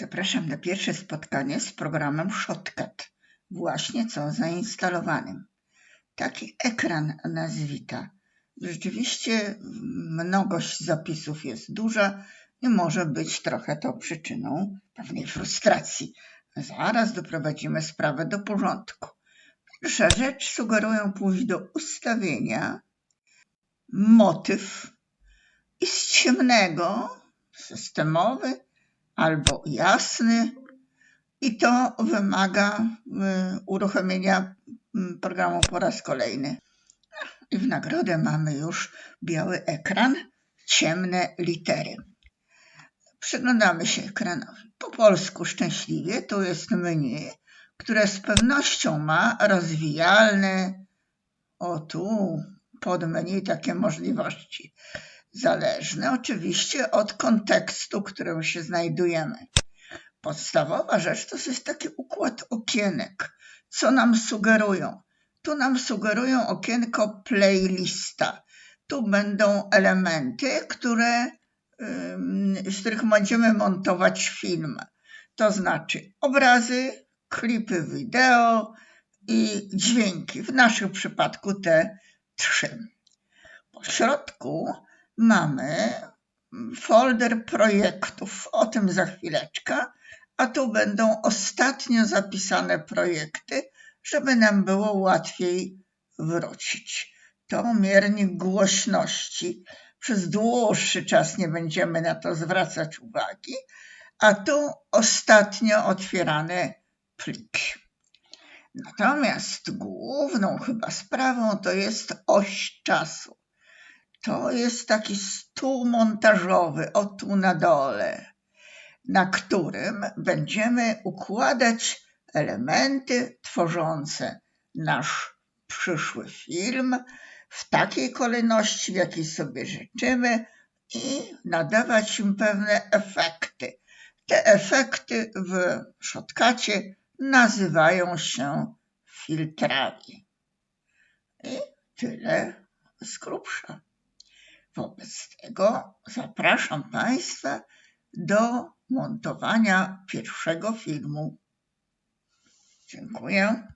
Zapraszam na pierwsze spotkanie z programem Shotcut, właśnie co zainstalowanym. Taki ekran nas wita. Rzeczywiście mnogość zapisów jest duża i może być trochę to przyczyną pewnej frustracji. Zaraz doprowadzimy sprawę do porządku. Pierwsza rzecz sugeruję pójść do ustawienia, motyw i z ciemnego systemowy albo jasny i to wymaga y, uruchomienia mm, programu po raz kolejny. I w nagrodę mamy już biały ekran, ciemne litery. Przyglądamy się ekranowi. Po polsku szczęśliwie to jest menu, które z pewnością ma rozwijalne, o tu pod menu takie możliwości zależne oczywiście od kontekstu, w którym się znajdujemy. Podstawowa rzecz to jest taki układ okienek. Co nam sugerują? Tu nam sugerują okienko playlista. Tu będą elementy, które, z których będziemy montować film. To znaczy obrazy, klipy wideo i dźwięki. W naszym przypadku te trzy. Po środku mamy folder projektów. O tym za chwileczkę. A tu będą ostatnio zapisane projekty, żeby nam było łatwiej wrócić. To miernik głośności. Przez dłuższy czas nie będziemy na to zwracać uwagi. A tu ostatnio otwierane pliki. Natomiast główną chyba sprawą to jest oś czasu. To jest taki stół montażowy, o tu na dole, na którym będziemy układać elementy tworzące nasz przyszły film w takiej kolejności, w jakiej sobie życzymy i nadawać im pewne efekty. Te efekty w Shotcucie nazywają się filtrami. I tyle z grubsza. Wobec tego zapraszam Państwa do montowania pierwszego filmu. Dziękuję.